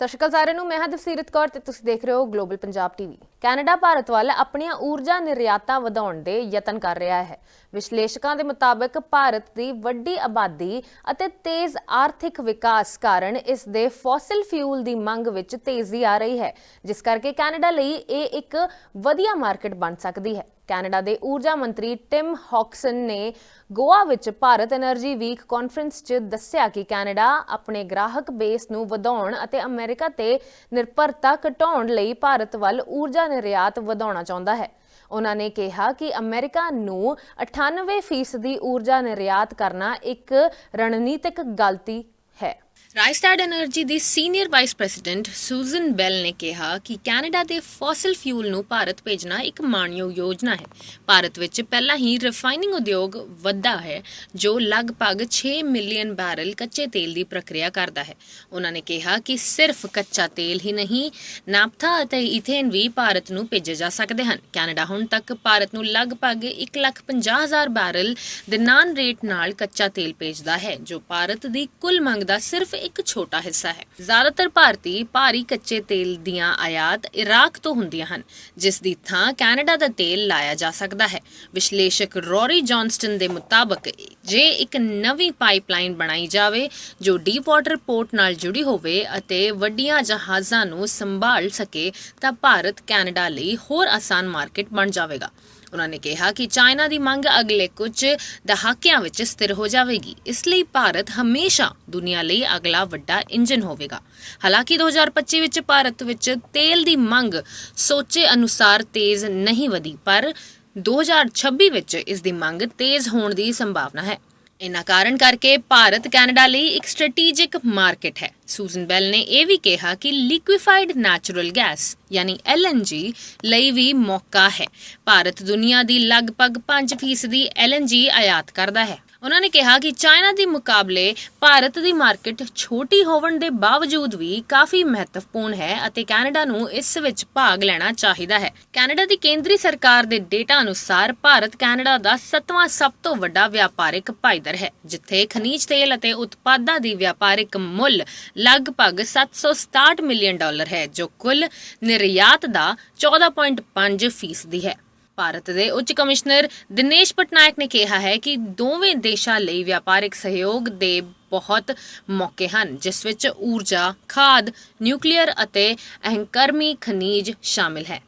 ਸਤਿ ਸ਼੍ਰੀ ਅਕਾਲ ਸਾਰਿਆਂ ਨੂੰ, ਮੈਂ ਹਾਂ ਦਵਸੀਰਤ ਕੌਰ ਤੇ ਤੁਸੀਂ ਦੇਖ ਰਹੇ ਹੋ global Punjab TV Canada, Bharat ਵੱਲ ਆਪਣੀਆਂ ਊਰਜਾ ਨਿਰਯਾਤਾਂ ਵਧਾਉਣ ਦੇ ਯਤਨ ਕਰ ਰਿਹਾ ਹੈ। ਵਿਸ਼ਲੇਸ਼ਕਾਂ ਦੇ ਮੁਤਾਬਕ, ਭਾਰਤ ਦੀ ਵੱਡੀ ਆਬਾਦੀ ਅਤੇ ਤੇਜ਼ ਆਰਥਿਕ ਵਿਕਾਸ ਕਾਰਨ ਇਸ ਦੇ ਫੋਸਿਲ ਫਿਊਲ ਦੀ ਮੰਗ ਵਿੱਚ ਤੇਜ਼ੀ ਆ ਰਹੀ ਹੈ, ਜਿਸ ਕਰਕੇ ਕੈਨੇਡਾ ਲਈ ਇਹ ਇੱਕ ਵਧੀਆ ਮਾਰਕੀਟ ਬਣ ਸਕਦੀ ਹੈ। ਕੈਨੇਡਾ ਦੇ ਊਰਜਾ ਮੰਤਰੀ ਟਿਮ ਹੌਕਸਨ ਨੇ ਗੋਆ ਵਿੱਚ ਭਾਰਤ એનર્ਜੀ ਵੀਕ ਕਾਨਫਰੰਸ 'ਚ ਦੱਸਿਆ ਕਿ ਕੈਨੇਡਾ ਆਪਣੇ ਗ੍ਰਾਹਕ ਬੇਸ ਨੂੰ ਵਧਾਉਣ ਅਤੇ ਅਮਰੀਕਾ ਤੇ ਨਿਰਭਰਤਾ ਘਟਾਉਣ ਲਈ ਭਾਰਤ ਵੱਲ ਊਰਜਾ ਨਿਰਯਾਤ ਵਧਾਉਣਾ ਚਾਹੁੰਦਾ ਹੈ। ਉਹਨਾਂ ਨੇ ਕਿਹਾ ਕਿ ਅਮਰੀਕਾ ਨੂੰ 98% ਊਰਜਾ ਨਿਰਯਾਤ ਕਰਨਾ ਇੱਕ ਰਣਨੀਤਿਕ ਗਲਤੀ ਹੈ। ਰਾਈਸਟਾਰਡ એનર્ਜੀ ਦੀ senior vice president Susan Bell ਨੇ ਕਿਹਾ ਕਿ ਕੈਨੇਡਾ ਦੇ ਫੋਸਲ ਫਿਊਲ ਨੂੰ ਭਾਰਤ ਭੇਜਣਾ ਇੱਕ ਮਾਣਯੋਗ ਯੋਜਨਾ ਹੈ। ਭਾਰਤ ਵਿੱਚ ਪਹਿਲਾਂ ਹੀ ਰਿਫਾਈਨਿੰਗ ਉਦਯੋਗ ਵੱਧਾ ਹੈ ਜੋ ਲਗਭਗ 6 ਮਿਲੀਅਨ ਬੈਰਲ ਕੱਚੇ ਤੇਲ ਦੀ ਪ੍ਰਕਿਰਿਆ ਕਰਦਾ ਹੈ। ਉਹਨਾਂ ਨੇ ਕਿਹਾ ਕਿ ਸਿਰਫ ਕੱਚਾ ਤੇਲ ਹੀ ਨਹੀਂ ਨਾਪਥਾ ਅਤੇ ਇਥੇਨ ਵੀ ਭਾਰਤ ਨੂੰ ਭੇਜੇ ਜਾ ਸਕਦੇ ਹਨ। ਕੈਨੇਡਾ ਹੁਣ ਤੱਕ ਭਾਰਤ ਨੂੰ ਲਗਭਗ 1,50,000 ਬੈਰਲ ਦੇ ਨਾਨ ਰੇਟ ਨਾਲ ਕੱਚਾ ਤੇਲ ਭੇਜਦਾ ਹੈ ਜੋ ਭਾਰਤ ਦੀ ਕੁੱਲ ਮੰਗ ਦਾ ਸਿਰਫ ਇੱਕ ਛੋਟਾ ਹਿੱਸਾ ਹੈ। ਜ਼ਿਆਦਾਤਰ ਭਾਰਤੀ ਭਾਰੀ ਕੱਚੇ ਤੇਲ ਦੀਆਂ ਆਯਾਤ ਇਰਾਕ ਤੋਂ ਹੁੰਦੀਆਂ ਹਨ, ਜਿਸ ਦੀ ਥਾਂ ਕੈਨੇਡਾ ਦਾ ਤੇਲ ਲਾਇਆ ਜਾ ਸਕਦਾ ਹੈ। ਵਿਸ਼ਲੇਸ਼ਕ ਰੋਰੀ ਜੌਨਸਟਨ ਦੇ ਮੁਤਾਬਕ, ਜੇ ਇੱਕ ਨਵੀਂ ਪਾਈਪਲਾਈਨ ਬਣਾਈ ਜਾਵੇ, ਜੋ ਡੀਪ ਵਾਟਰ ਪੋਰਟ ਨਾਲ ਜੁੜੀ ਹੋਵੇ ਅਤੇ ਵੱਡੀਆਂ ਜਹਾਜ਼ਾਂ ਨੂੰ ਸੰਭਾਲ ਸਕੇ, ਤਾਂ ਭਾਰਤ ਕੈਨੇਡਾ ਲਈ ਹੋਰ ਆਸਾਨ ਮਾਰਕੀਟ ਬਣ ਜਾਵੇਗਾ। ਉਹਨਾਂ ਨੇ ਕਿਹਾ ਕਿ ਚਾਈਨਾ ਦੀ ਮੰਗ ਅਗਲੇ ਕੁਝ ਦਹਾਕਿਆਂ ਵਿੱਚ ਸਥਿਰ ਹੋ ਜਾਵੇਗੀ। ਇਸ ਲਈ ਭਾਰਤ ਹਮੇਸ਼ਾ ਦੁਨੀਆ ਲਈ ਅਗਲਾ ਵੱਡਾ ਇੰਜਨ ਹੋਵੇਗਾ। ਹਾਲਾਂਕਿ 2025 ਵਿੱਚ ਭਾਰਤ ਵਿੱਚ ਤੇਲ ਦੀ ਮੰਗ ਸੋਚੇ ਅਨੁਸਾਰ ਤੇਜ਼ ਨਹੀਂ ਵਧੀ, ਪਰ 2026 ਵਿੱਚ ਇਸ ਦੀ ਮੰਗ ਤੇਜ਼ ਹੋਣ ਦੀ ਸੰਭਾਵਨਾ ਹੈ। ਇਨਾ ਕਾਰਨ ਕਰਕੇ ਭਾਰਤ ਕੈਨੇਡਾ ਲਈ ਇੱਕ ਸਟ੍ਰੈਟੇਜਿਕ ਮਾਰਕੀਟ ਹੈ। ਸੂਜ਼ਨ ਬੈਲ ਨੇ ਇਹ ਵੀ ਕਿਹਾ ਕਿ ਲਿਕੁਇਫਾਈਡ ਨੈਚੁਰਲ ਗੈਸ, ਯਾਨੀ LNG ਲਈ ਵੀ ਮੌਕਾ ਹੈ। ਭਾਰਤ ਦੁਨੀਆ ਦੀ ਲਗਭਗ 5% ਦੀ LNG ਆਯਾਤ ਕਰਦਾ ਹੈ। ਉਹਨਾਂ ਨੇ ਕਿਹਾ ਕਿ ਚਾਈਨਾ ਦੇ ਮੁਕਾਬਲੇ ਭਾਰਤ ਦੀ ਮਾਰਕੀਟ ਛੋਟੀ ਹੋਣ ਦੇ ਬਾਵਜੂਦ ਵੀ ਕਾਫੀ ਮਹੱਤਵਪੂਰਨ ਹੈ ਅਤੇ ਕੈਨੇਡਾ ਨੂੰ ਇਸ ਵਿੱਚ ਭਾਗ ਲੈਣਾ ਚਾਹੀਦਾ ਹੈ। ਕੈਨੇਡਾ ਦੀ ਕੇਂਦਰੀ ਸਰਕਾਰ ਦੇ ਡੇਟਾ ਅਨੁਸਾਰ ਭਾਰਤ ਕੈਨੇਡਾ ਦਾ ਸੱਤਵਾਂ ਸਭ ਤੋਂ ਵੱਡਾ ਵਪਾਰਿਕ ਭਾਈਦਰ ਹੈ, ਜਿੱਥੇ ਖਣਿਜ ਤੇਲ ਅਤੇ ਉਤਪਾਦਾਂ ਦੀ ਵਪਾਰਿਕ ਮੁੱਲ ਲਗਭਗ 767 ਮਿਲੀਅਨ ਡਾਲਰ ਹੈ, ਜੋ ਕੁੱਲ ਨਿਰਯਾਤ ਦਾ 14.5% ਫੀਸਦੀ ਹੈ। ਭਾਰਤ ਦੇ ਉੱਚ ਕਮਿਸ਼ਨਰ ਦਿਨੇਸ਼ ਪਟਨਾਇਕ ਨੇ ਕਿਹਾ ਹੈ ਕਿ ਦੋਵੇਂ ਦੇਸ਼ਾਂ ਲਈ ਵਪਾਰਿਕ ਸਹਿਯੋਗ ਦੇ ਬਹੁਤ ਮੌਕੇ ਹਨ, ਜਿਸ ਵਿੱਚ ਊਰਜਾ, ਖਾਦ, ਨਿਊਕਲੀਅਰ ਅਤੇ ਅਹੰਕਰਮੀ ਖਣਿਜ ਸ਼ਾਮਿਲ ਹੈ।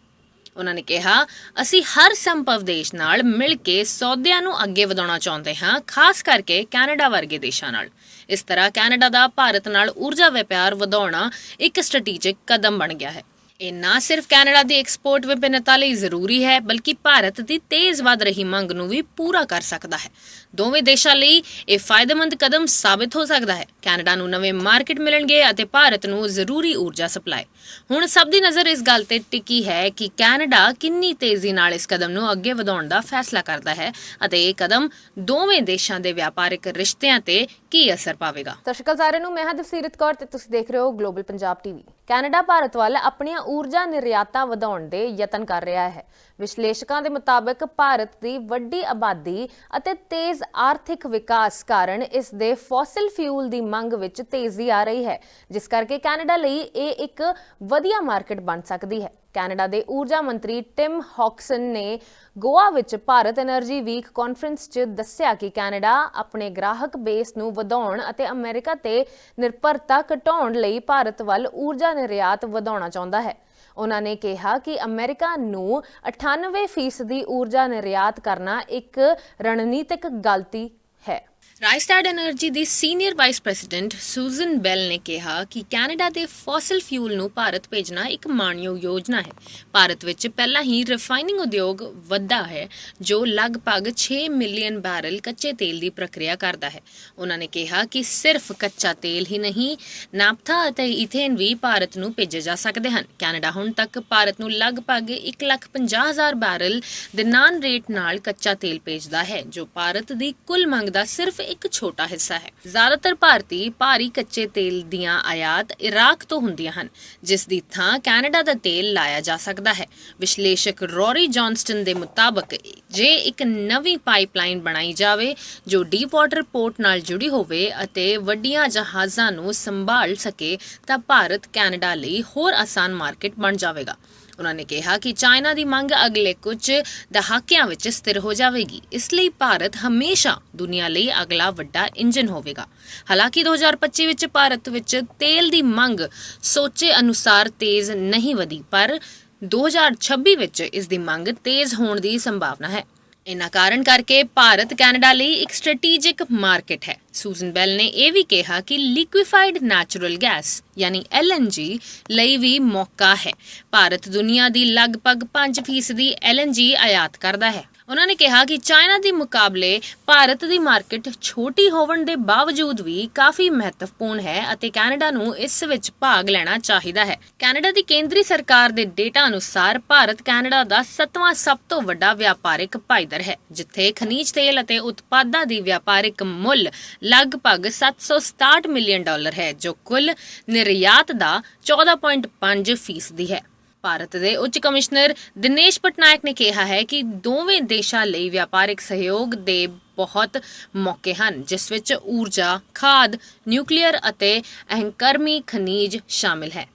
ਉਹਨਾਂ ਨੇ ਕਿਹਾ, ਅਸੀਂ ਹਰ ਸੰਭਵ ਦੇਸ਼ ਨਾਲ ਮਿਲ ਕੇ ਸੌਦਿਆਂ ਨੂੰ ਅੱਗੇ ਵਧਾਉਣਾ ਚਾਹੁੰਦੇ ਹਾਂ, ਖਾਸ ਕਰਕੇ ਕੈਨੇਡਾ ਵਰਗੇ ਦੇਸ਼ਾਂ ਨਾਲ। ਇਸ ਤਰ੍ਹਾਂ ਕੈਨੇਡਾ ਦਾ ਭਾਰਤ ਨਾਲ ਊਰਜਾ ਵਪਾਰ ਵਧਾਉਣਾ ਇੱਕ ਸਟ੍ਰੈਟੇਜਿਕ ਕਦਮ ਬਣ ਗਿਆ ਹੈ। ਇਹ ਨਾ ਸਿਰਫ ਕੈਨੇਡਾ ਦੀ ਐਕਸਪੋਰਟ ਵਿਭਿੰਨਤਾ ਲਈ ਜ਼ਰੂਰੀ ਹੈ, ਬਲਕਿ ਭਾਰਤ ਦੀ ਤੇਜ਼ ਵਧ ਰਹੀ ਮੰਗ ਨੂੰ ਵੀ ਪੂਰਾ ਕਰ ਸਕਦਾ ਹੈ। ਦੋਵੇਂ ਦੇਸ਼ਾਂ ਲਈ ਇਹ ਫਾਇਦੇਮੰਦ ਕਦਮ ਸਾਬਿਤ ਹੋ ਸਕਦਾ ਹੈ। ਕੈਨੇਡਾ ਨੂੰ ਨਵੇਂ ਮਾਰਕੀਟ ਮਿਲਣਗੇ ਅਤੇ ਭਾਰਤ ਨੂੰ ਜ਼ਰੂਰੀ ਊਰਜਾ ਸਪਲਾਈ। ਹੁਣ ਸਭ ਦੀ ਨਜ਼ਰ ਇਸ ਗੱਲ ਤੇ ਟਿਕੀ ਹੈ ਕਿ ਕੈਨੇਡਾ ਕਿੰਨੀ ਤੇਜ਼ੀ ਨਾਲ ਇਸ ਕਦਮ ਨੂੰ ਅੱਗੇ ਵਧਾਉਣ ਦਾ ਫੈਸਲਾ ਕਰਦਾ ਹੈ ਅਤੇ ਇਹ ਕਦਮ ਦੋਵੇਂ ਦੇਸ਼ਾਂ ਦੇ ਵਪਾਰਿਕ ਰਿਸ਼ਤਿਆਂ ਤੇ ਕੀ ਅਸਰ ਪਾਵੇਗਾ? ਸਤਿ ਸ਼੍ਰੀ ਅਕਾਲ ਸਾਰਿਆਂ ਨੂੰ, ਮੈਂ ਹਾਂ ਦਫ਼ਸੀਰਤ ਕੌਰ ਤੇ ਤੁਸੀਂ ਦੇਖ ਰਹੇ ਹੋ global Punjab TV Canada, Bharat ਵੱਲ ਆਪਣੀਆਂ ਊਰਜਾ ਨਿਰਯਾਤਾਂ ਵਧਾਉਣ ਦੇ ਯਤਨ ਕਰ ਰਿਹਾ ਹੈ। ਵਿਸ਼ਲੇਸ਼ਕਾਂ ਦੇ ਮੁਤਾਬਕ, ਭਾਰਤ ਦੀ ਵੱਡੀ ਆਬਾਦੀ ਅਤੇ ਤੇਜ਼ ਆਰਥਿਕ ਵਿਕਾਸ ਕਾਰਨ ਇਸ ਦੇ ਫੋਸਿਲ ਫਿਊਲ ਦੀ ਮੰਗ ਵਿੱਚ ਤੇਜ਼ੀ ਆ ਰਹੀ ਹੈ, ਜਿਸ ਕਰਕੇ ਕੈਨੇਡਾ ਲਈ ਇਹ ਇੱਕ ਵਧੀਆ ਮਾਰਕੀਟ ਬਣ ਸਕਦੀ ਹੈ। ਕੈਨੇਡਾ ਦੇ ਊਰਜਾ ਮੰਤਰੀ ਟਿਮ ਹੌਕਸਨ ਨੇ ਗੋਆ ਵਿੱਚ ਭਾਰਤ એનર્ਜੀ ਵੀਕ ਕਾਨਫਰੰਸ 'ਚ ਦੱਸਿਆ ਕਿ ਕੈਨੇਡਾ ਆਪਣੇ ਗ੍ਰਾਹਕ ਬੇਸ ਨੂੰ ਵਧਾਉਣ ਅਤੇ ਅਮਰੀਕਾ ਤੇ ਨਿਰਭਰਤਾ ਘਟਾਉਣ ਲਈ ਭਾਰਤ ਵੱਲ ਊਰਜਾ ਨਿਰਯਾਤ ਵਧਾਉਣਾ ਚਾਹੁੰਦਾ ਹੈ। ਉਹਨਾਂ ਨੇ ਕਿਹਾ ਕਿ ਅਮਰੀਕਾ ਨੂੰ 98% ਊਰਜਾ ਨਿਰਯਾਤ ਕਰਨਾ ਇੱਕ ਰਣਨੀਤਿਕ ਗਲਤੀ ਹੈ। ਰਾਈਸਟਾਰਡ એનર્ਜੀ ਦੀ senior vice president Susan Bell ਨੇ ਕਿਹਾ ਕਿ ਕੈਨੇਡਾ ਦੇ ਫੋਸਲ ਫਿਊਲ ਨੂੰ ਭਾਰਤ ਭੇਜਣਾ ਇੱਕ ਮਾਣਯੋਗ ਯੋਜਨਾ ਹੈ। ਭਾਰਤ ਵਿੱਚ ਪਹਿਲਾਂ ਹੀ ਰਿਫਾਈਨਿੰਗ ਉਦਯੋਗ ਵੱਧਾ ਹੈ ਜੋ ਲਗਭਗ 6 ਮਿਲੀਅਨ ਬੈਰਲ ਕੱਚੇ ਤੇਲ ਦੀ ਪ੍ਰਕਿਰਿਆ ਕਰਦਾ ਹੈ। ਉਹਨਾਂ ਨੇ ਕਿਹਾ ਕਿ ਸਿਰਫ ਕੱਚਾ ਤੇਲ ਹੀ ਨਹੀਂ ਨਾਪਥਾ ਅਤੇ ਇਥੇਨ ਵੀ ਭਾਰਤ ਨੂੰ ਭੇਜੇ ਜਾ ਸਕਦੇ ਹਨ। ਕੈਨੇਡਾ ਹੁਣ ਤੱਕ ਭਾਰਤ ਨੂੰ ਲਗਭਗ 1,50,000 ਬੈਰਲ ਦੇ ਨਾਨ ਰੇਟ ਨਾਲ ਕੱਚਾ ਤੇਲ ਭੇਜਦਾ ਹੈ ਜੋ ਭਾਰਤ ਦੀ ਕੁੱਲ ਮੰਗ ਦਾ ਸਿਰਫ ਇੱਕ ਛੋਟਾ ਹਿੱਸਾ ਹੈ। ਜ਼ਿਆਦਾਤਰ ਭਾਰਤੀ ਭਾਰੀ ਕੱਚੇ ਤੇਲ ਦੀਆਂ ਆਯਾਤ ਇਰਾਕ ਤੋਂ ਹੁੰਦੀਆਂ ਹਨ, ਜਿਸ ਦੀ ਥਾਂ ਕੈਨੇਡਾ ਦਾ ਤੇਲ ਲਾਇਆ ਜਾ ਸਕਦਾ ਹੈ। ਵਿਸ਼ਲੇਸ਼ਕ ਰੋਰੀ ਜੌਨਸਟਨ ਦੇ ਮੁਤਾਬਕ, ਜੇ ਇੱਕ ਨਵੀਂ ਪਾਈਪਲਾਈਨ ਬਣਾਈ ਜਾਵੇ, ਜੋ ਡੀਪ ਵਾਟਰ ਪੋਰਟ ਨਾਲ ਜੁੜੀ ਹੋਵੇ ਅਤੇ ਵੱਡੀਆਂ ਜਹਾਜ਼ਾਂ ਨੂੰ ਸੰਭਾਲ ਸਕੇ, ਤਾਂ ਭਾਰਤ ਕੈਨੇਡਾ ਲਈ ਹੋਰ ਆਸਾਨ ਮਾਰਕੀਟ ਬਣ ਜਾਵੇਗਾ। ਉਹਨਾਂ ਨੇ ਕਿਹਾ ਕਿ ਚਾਈਨਾ ਦੀ ਮੰਗ ਅਗਲੇ ਕੁਝ ਦਹਾਕਿਆਂ ਵਿੱਚ ਸਥਿਰ ਹੋ ਜਾਵੇਗੀ। ਇਸ ਲਈ ਭਾਰਤ ਹਮੇਸ਼ਾ ਦੁਨੀਆ ਲਈ ਅਗਲਾ ਵੱਡਾ ਇੰਜਨ ਹੋਵੇਗਾ। ਹਾਲਾਂਕਿ 2025 ਵਿੱਚ ਭਾਰਤ ਵਿੱਚ ਤੇਲ ਦੀ ਮੰਗ ਸੋਚੇ ਅਨੁਸਾਰ ਤੇਜ਼ ਨਹੀਂ ਵਧੀ, ਪਰ 2026 ਵਿੱਚ ਇਸ ਦੀ ਮੰਗ ਤੇਜ਼ ਹੋਣ ਦੀ ਸੰਭਾਵਨਾ ਹੈ। ਇਨਾ ਕਾਰਨ ਕਰਕੇ ਭਾਰਤ ਕੈਨੇਡਾ ਲਈ ਇੱਕ ਸਟ੍ਰੈਟੇਜਿਕ ਮਾਰਕੀਟ ਹੈ। ਸੂਜ਼ਨ ਬੈਲ ਨੇ ਇਹ ਵੀ ਕਿਹਾ ਕਿ ਲਿਕੁਇਫਾਈਡ ਨੈਚੁਰਲ ਗੈਸ, ਯਾਨੀ LNG ਲਈ ਵੀ ਮੌਕਾ ਹੈ। ਭਾਰਤ ਦੁਨੀਆ ਦੀ ਲਗਭਗ 5% LNG ਆਯਾਤ ਕਰਦਾ ਹੈ। ਉਹਨਾਂ ਨੇ ਕਿਹਾ ਕਿ ਚਾਈਨਾ ਦੇ ਮੁਕਾਬਲੇ ਭਾਰਤ ਦੀ ਮਾਰਕੀਟ ਛੋਟੀ ਹੋਣ ਦੇ ਬਾਵਜੂਦ ਵੀ ਕਾਫੀ ਮਹੱਤਵਪੂਰਨ ਹੈ ਅਤੇ ਕੈਨੇਡਾ ਨੂੰ ਇਸ ਵਿੱਚ ਭਾਗ ਲੈਣਾ ਚਾਹੀਦਾ ਹੈ। ਕੈਨੇਡਾ ਦੀ ਕੇਂਦਰੀ ਸਰਕਾਰ ਦੇ ਡੇਟਾ ਅਨੁਸਾਰ ਭਾਰਤ ਕੈਨੇਡਾ ਦਾ ਸੱਤਵਾਂ ਸਭ ਤੋਂ ਵੱਡਾ ਵਪਾਰਕ ਭਾਈਦਰ ਹੈ, ਜਿੱਥੇ ਖਨੀਜ ਤੇਲ ਅਤੇ ਉਤਪਾਦਾਂ ਦੀ ਵਪਾਰਿਕ ਮੁੱਲ ਲਗਭਗ 767 ਮਿਲੀਅਨ ਡਾਲਰ ਹੈ, ਜੋ ਕੁੱਲ ਨਿਰਯਾਤ ਦਾ 14.5 ਫੀਸਦੀ ਹੈ। ਭਾਰਤ ਦੇ ਉੱਚ ਕਮਿਸ਼ਨਰ ਦਿਨੇਸ਼ ਪਟਨਾਇਕ ਨੇ ਕਿਹਾ ਹੈ ਕਿ ਦੋਵੇਂ ਦੇਸ਼ਾਂ ਲਈ ਵਪਾਰਿਕ ਸਹਿਯੋਗ ਦੇ ਬਹੁਤ ਮੌਕੇ ਹਨ, ਜਿਸ ਵਿੱਚ ਊਰਜਾ, ਖਾਦ, ਨਿਊਕਲੀਅਰ ਅਤੇ ਅਹੰਕਰਮੀ ਖਨੀਜ ਸ਼ਾਮਿਲ ਹੈ।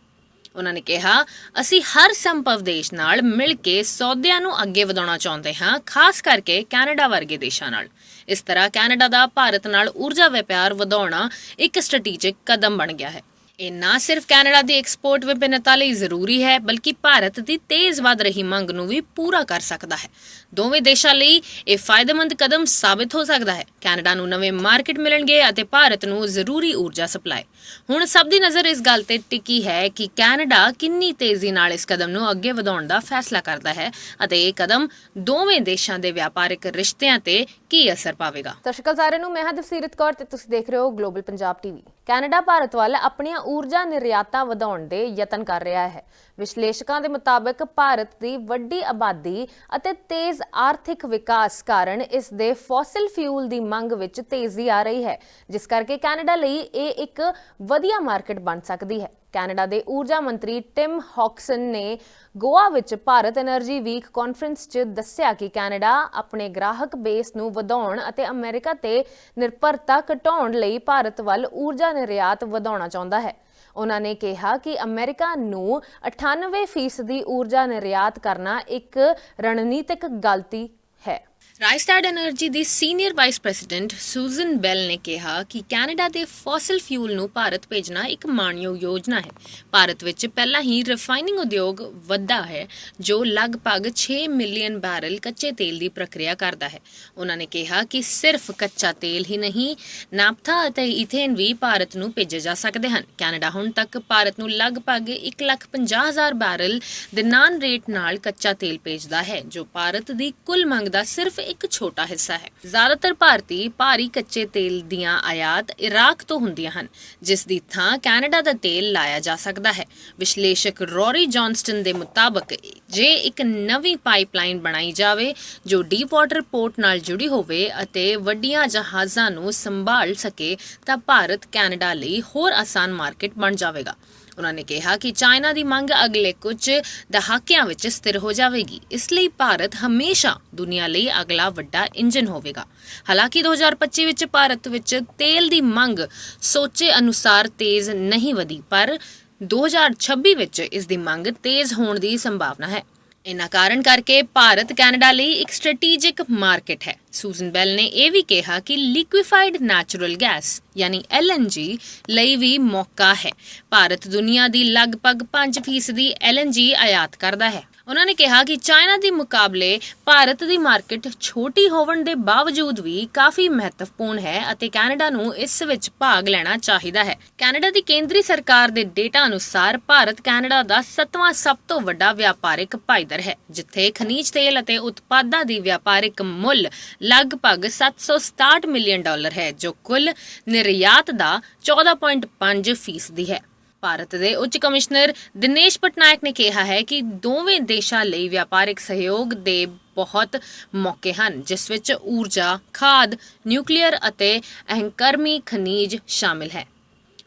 ਉਹਨਾਂ ਨੇ ਕਿਹਾ, ਅਸੀਂ ਹਰ ਸੰਭਵ ਦੇਸ਼ ਨਾਲ ਮਿਲ ਕੇ ਸੌਦਿਆਂ ਨੂੰ ਅੱਗੇ ਵਧਾਉਣਾ ਚਾਹੁੰਦੇ ਹਾਂ, ਖਾਸ ਕਰਕੇ ਕੈਨੇਡਾ ਵਰਗੇ ਦੇਸ਼ਾਂ ਨਾਲ। ਇਸ ਤਰ੍ਹਾਂ ਕੈਨੇਡਾ ਦਾ ਭਾਰਤ ਨਾਲ ਊਰਜਾ ਵਪਾਰ ਵਧਾਉਣਾ ਇੱਕ ਸਟ੍ਰੈਟੇਜਿਕ ਕਦਮ ਬਣ ਗਿਆ ਹੈ। ਇਹ ਨਾ ਸਿਰਫ ਕੈਨੇਡਾ ਦੀ ਐਕਸਪੋਰਟ ਵਿਭਿੰਨਤਾ ਲਈ ਜ਼ਰੂਰੀ ਹੈ, ਬਲਕਿ ਭਾਰਤ ਦੀ ਤੇਜ਼ ਵਧ ਰਹੀ ਮੰਗ ਨੂੰ ਵੀ ਪੂਰਾ ਕਰ ਸਕਦਾ ਹੈ। ਦੋਵੇਂ ਦੇਸ਼ਾਂ ਲਈ ਇਹ ਫਾਇਦੇਮੰਦ ਕਦਮ ਸਾਬਿਤ ਹੋ ਸਕਦਾ ਹੈ। ਕੈਨੇਡਾ ਨੂੰ ਨਵੇਂ ਮਾਰਕੀਟ ਮਿਲਣਗੇ ਅਤੇ ਭਾਰਤ ਨੂੰ ਜ਼ਰੂਰੀ ਊਰਜਾ ਸਪਲਾਈ। ਹੁਣ ਸਭ ਦੀ ਨਜ਼ਰ ਇਸ ਗੱਲ ਤੇ ਟਿਕੀ ਹੈ ਕਿ ਕੈਨੇਡਾ ਕਿੰਨੀ ਤੇਜ਼ੀ ਨਾਲ ਇਸ ਕਦਮ ਨੂੰ ਅੱਗੇ ਵਧਾਉਣ ਦਾ ਫੈਸਲਾ ਕਰਦਾ ਹੈ ਅਤੇ ਇਹ ਕਦਮ ਦੋਵੇਂ ਦੇਸ਼ਾਂ ਦੇ ਵਪਾਰਿਕ ਰਿਸ਼ਤਿਆਂ ਤੇ ਕੀ ਅਸਰ ਪਾਵੇਗਾ। ਸਤਿ ਸ਼੍ਰੀ ਅਕਾਲ ਸਾਰਿਆਂ ਨੂੰ, ਮੈਂ ਹਾਂ ਦਵਸੀਰਤ ਕੌਰ ਤੇ ਤੁਸੀਂ ਦੇਖ ਰਹੇ ਹੋ global Punjab TV. Canada Bharat ਵੱਲ ਆਪਣੀਆਂ ਊਰਜਾ ਨਿਰਯਾਤਾਂ ਵਧਾਉਣ ਦੇ ਯਤਨ ਕਰ ਰਿਹਾ ਹੈ। ਵਿਸ਼ਲੇਸ਼ਕਾਂ ਦੇ ਮੁਤਾਬਕ ਭਾਰਤ ਦੀ ਵੱਡੀ ਆਬਾਦੀ ਅਤੇ ਤੇਜ਼ ਆਰਥਿਕ ਵਿਕਾਸ ਕਾਰਨ ਇਸ ਦੇ ਫੋਸਿਲ ਫਿਊਲ ਦੀ ਮੰਗ ਵਿੱਚ ਤੇਜ਼ੀ ਆ ਰਹੀ ਹੈ, ਜਿਸ ਕਰਕੇ ਕੈਨੇਡਾ ਲਈ ਇਹ ਇੱਕ ਵਧੀਆ ਮਾਰਕੀਟ ਬਣ ਸਕਦੀ ਹੈ। ਕੈਨੇਡਾ ਦੇ ਊਰਜਾ ਮੰਤਰੀ ਟਿਮ ਹੌਕਸਨ ਨੇ ਗੋਆ ਵਿੱਚ ਭਾਰਤ એનર્ਜੀ ਵੀਕ ਕਾਨਫਰੰਸ 'ਚ ਦੱਸਿਆ ਕਿ ਕੈਨੇਡਾ ਆਪਣੇ ਗ੍ਰਾਹਕ ਬੇਸ ਨੂੰ ਵਧਾਉਣ ਅਤੇ ਅਮਰੀਕਾ ਤੇ ਨਿਰਭਰਤਾ ਘਟਾਉਣ ਲਈ ਭਾਰਤ ਵੱਲ ਊਰਜਾ ਨਿਰਯਾਤ ਵਧਾਉਣਾ ਚਾਹੁੰਦਾ ਹੈ। ਉਹਨਾਂ ਨੇ ਕਿਹਾ ਕਿ ਅਮਰੀਕਾ ਨੂੰ 98% ਦੀ ਊਰਜਾ ਨਿਰਯਾਤ ਕਰਨਾ ਇੱਕ ਰਣਨੀਤਿਕ ਗਲਤੀ ਹੈ। ਰਾਈਸਟਾਰਡ એનર્ਜੀ ਦੀ senior vice president Susan Bell ਨੇ ਕਿਹਾ ਕਿ ਕੈਨੇਡਾ ਦੇ ਫੋਸਲ ਫਿਊਲ ਨੂੰ ਭਾਰਤ ਭੇਜਣਾ ਇੱਕ ਮਾਣਯੋਗ ਯੋਜਨਾ ਹੈ। ਭਾਰਤ ਵਿੱਚ ਪਹਿਲਾਂ ਹੀ ਰਿਫਾਈਨਿੰਗ ਉਦਯੋਗ ਵੱਧਾ ਹੈ ਜੋ ਲਗਭਗ 6 ਮਿਲੀਅਨ ਬੈਰਲ ਕੱਚੇ ਤੇਲ ਦੀ ਪ੍ਰਕਿਰਿਆ ਕਰਦਾ ਹੈ। ਉਹਨਾਂ ਨੇ ਕਿਹਾ ਕਿ ਸਿਰਫ ਕੱਚਾ ਤੇਲ ਹੀ ਨਹੀਂ ਨਾਪਥਾ ਅਤੇ ਇਥੇਨ ਵੀ ਭਾਰਤ ਨੂੰ ਭੇਜੇ ਜਾ ਸਕਦੇ ਹਨ। ਕੈਨੇਡਾ ਹੁਣ ਤੱਕ ਭਾਰਤ ਨੂੰ ਲਗਭਗ 1,50,000 ਬੈਰਲ ਦੇ ਨਾਨ ਰੇਟ ਨਾਲ ਕੱਚਾ ਤੇਲ ਭੇਜਦਾ ਹੈ ਜੋ ਭਾਰਤ ਦੀ ਕੁੱਲ ਮੰਗ ਦਾ ਸਿਰਫ ਇੱਕ ਛੋਟਾ ਹਿੱਸਾ ਹੈ। ਜ਼ਿਆਦਾਤਰ ਭਾਰਤੀ ਭਾਰੀ ਕੱਚੇ ਤੇਲ ਦੀਆਂ ਆਯਾਤ ਇਰਾਕ ਤੋਂ ਹੁੰਦੀਆਂ ਹਨ, ਜਿਸ ਦੀ ਥਾਂ ਕੈਨੇਡਾ ਦਾ ਤੇਲ ਲਾਇਆ ਜਾ ਸਕਦਾ ਹੈ। ਵਿਸ਼ਲੇਸ਼ਕ ਰੋਰੀ ਜੌਨਸਟਨ ਦੇ ਮੁਤਾਬਕ, ਜੇ ਇੱਕ ਨਵੀਂ ਪਾਈਪਲਾਈਨ ਬਣਾਈ ਜਾਵੇ, ਜੋ ਡੀਪ ਵਾਟਰ ਪੋਰਟ ਨਾਲ ਜੁੜੀ ਹੋਵੇ ਅਤੇ ਵੱਡੀਆਂ ਜਹਾਜ਼ਾਂ ਨੂੰ ਸੰਭਾਲ ਸਕੇ, ਤਾਂ ਭਾਰਤ ਕੈਨੇਡਾ ਲਈ ਹੋਰ ਆਸਾਨ ਮਾਰਕੀਟ ਬਣ ਜਾਵੇਗਾ। ਉਹਨਾਂ ਨੇ ਕਿਹਾ ਕਿ ਚਾਈਨਾ ਦੀ ਮੰਗ ਅਗਲੇ ਕੁਝ ਦਹਾਕਿਆਂ ਵਿੱਚ ਸਥਿਰ ਹੋ ਜਾਵੇਗੀ। ਇਸ ਲਈ ਭਾਰਤ ਹਮੇਸ਼ਾ ਦੁਨੀਆ ਲਈ ਅਗਲਾ ਵੱਡਾ ਇੰਜਨ ਹੋਵੇਗਾ। ਹਾਲਾਂਕਿ 2025 ਵਿੱਚ ਭਾਰਤ ਵਿੱਚ ਤੇਲ ਦੀ ਮੰਗ ਸੋਚੇ ਅਨੁਸਾਰ ਤੇਜ਼ ਨਹੀਂ ਵਧੀ, ਪਰ 2026 ਵਿੱਚ ਇਸ ਦੀ ਮੰਗ ਤੇਜ਼ ਹੋਣ ਦੀ ਸੰਭਾਵਨਾ ਹੈ। ਇਨਾ ਕਾਰਨ ਕਰਕੇ ਭਾਰਤ ਕੈਨੇਡਾ ਲਈ ਇੱਕ ਸਟ੍ਰੈਟੇਜਿਕ ਮਾਰਕੀਟ ਹੈ। ਸੂਜ਼ਨ ਬੈਲ ਨੇ ਇਹ ਵੀ ਕਿਹਾ ਕਿ ਲਿਕੁਇਫਾਈਡ ਨੈਚੁਰਲ ਗੈਸ, ਯਾਨੀ LNG ਲਈ ਵੀ ਮੌਕਾ ਹੈ। ਭਾਰਤ ਦੁਨੀਆ ਦੀ ਲਗਭਗ 5% ਦੀ LNG ਆਯਾਤ ਕਰਦਾ ਹੈ। ਉਹਨਾਂ ਨੇ ਕਿਹਾ ਕਿ ਚਾਈਨਾ ਦੇ ਮੁਕਾਬਲੇ ਭਾਰਤ ਦੀ ਮਾਰਕੀਟ ਛੋਟੀ ਹੋਣ ਦੇ ਬਾਵਜੂਦ ਵੀ ਕਾਫੀ ਮਹੱਤਵਪੂਰਨ ਹੈ ਅਤੇ ਕੈਨੇਡਾ ਨੂੰ ਇਸ ਵਿੱਚ ਭਾਗ ਲੈਣਾ ਚਾਹੀਦਾ ਹੈ। ਕੈਨੇਡਾ ਦੀ ਕੇਂਦਰੀ ਸਰਕਾਰ ਦੇ ਡੇਟਾ ਅਨੁਸਾਰ ਭਾਰਤ ਕੈਨੇਡਾ ਦਾ ਸੱਤਵਾਂ ਸਭ ਤੋਂ ਵੱਡਾ ਵਪਾਰਿਕ ਭਾਈਦਰ ਹੈ, ਜਿੱਥੇ ਖਨੀਜ ਤੇਲ ਅਤੇ ਉਤਪਾਦਾਂ ਦੀ ਵਪਾਰਿਕ ਮੁੱਲ ਲਗਭਗ 767 ਮਿਲੀਅਨ ਡਾਲਰ ਹੈ, ਜੋ ਕੁੱਲ ਨਿਰਯਾਤ ਦਾ 14.5 ਫੀਸਦੀ ਹੈ। ਭਾਰਤ ਦੇ ਉੱਚ ਕਮਿਸ਼ਨਰ ਦਿਨੇਸ਼ ਪਟਨਾਇਕ ਨੇ ਕਿਹਾ ਹੈ ਕਿ ਦੋਵੇਂ ਦੇਸ਼ਾਂ ਲਈ ਵਪਾਰਕ ਸਹਿਯੋਗ ਦੇ ਬਹੁਤ ਮੌਕੇ ਹਨ, ਜਿਸ ਵਿੱਚ ਊਰਜਾ, ਖਾਦ, ਨਿਊਕਲੀਅਰ ਅਤੇ ਅਹੰਕਰਮੀ ਖਣਿਜ ਸ਼ਾਮਿਲ ਹੈ।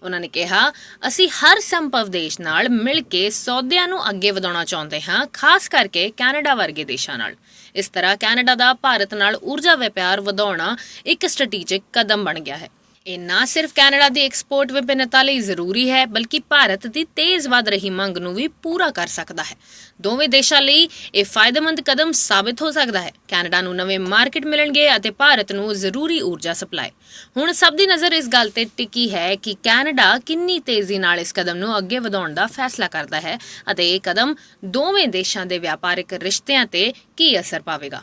ਉਹਨਾਂ ਨੇ ਕਿਹਾ, ਅਸੀਂ ਹਰ ਸੰਭਵ ਦੇਸ਼ ਨਾਲ ਮਿਲ ਕੇ ਸੌਦਿਆਂ ਨੂੰ ਅੱਗੇ ਵਧਾਉਣਾ ਚਾਹੁੰਦੇ ਹਾਂ, ਖਾਸ ਕਰਕੇ ਕੈਨੇਡਾ ਵਰਗੇ ਦੇਸ਼ਾਂ ਨਾਲ। ਇਸ ਤਰ੍ਹਾਂ ਕੈਨੇਡਾ ਦਾ ਭਾਰਤ ਨਾਲ ਊਰਜਾ ਵਪਾਰ ਵਧਾਉਣਾ ਇੱਕ ਸਟ੍ਰੈਟੇਜਿਕ ਕਦਮ ਬਣ ਗਿਆ ਹੈ। ਇਹ ਨਾ ਸਿਰਫ ਕੈਨੇਡਾ ਦੀ ਐਕਸਪੋਰਟ ਵਿਭਿੰਨਤਾ ਲਈ ਜ਼ਰੂਰੀ ਹੈ, ਬਲਕਿ ਭਾਰਤ ਦੀ ਤੇਜ਼ ਵਧ ਰਹੀ ਮੰਗ ਨੂੰ ਵੀ ਪੂਰਾ ਕਰ ਸਕਦਾ ਹੈ। ਦੋਵੇਂ ਦੇਸ਼ਾਂ ਲਈ ਇਹ ਫਾਇਦੇਮੰਦ ਕਦਮ ਸਾਬਿਤ ਹੋ ਸਕਦਾ ਹੈ। ਕੈਨੇਡਾ ਨੂੰ ਨਵੇਂ ਮਾਰਕੀਟ ਮਿਲਣਗੇ ਅਤੇ ਭਾਰਤ ਨੂੰ ਜ਼ਰੂਰੀ ਊਰਜਾ ਸਪਲਾਈ। ਹੁਣ ਸਭ ਦੀ ਨਜ਼ਰ ਇਸ ਗੱਲ ਤੇ ਟਿਕੀ ਹੈ ਕਿ ਕੈਨੇਡਾ ਕਿੰਨੀ ਤੇਜ਼ੀ ਨਾਲ ਇਸ ਕਦਮ ਨੂੰ ਅੱਗੇ ਵਧਾਉਣ ਦਾ ਫੈਸਲਾ ਕਰਦਾ ਹੈ ਅਤੇ ਇਹ ਕਦਮ ਦੋਵੇਂ ਦੇਸ਼ਾਂ ਦੇ ਵਪਾਰਿਕ ਰਿਸ਼ਤਿਆਂ ਤੇ ਕੀ ਅਸਰ ਪਾਵੇਗਾ।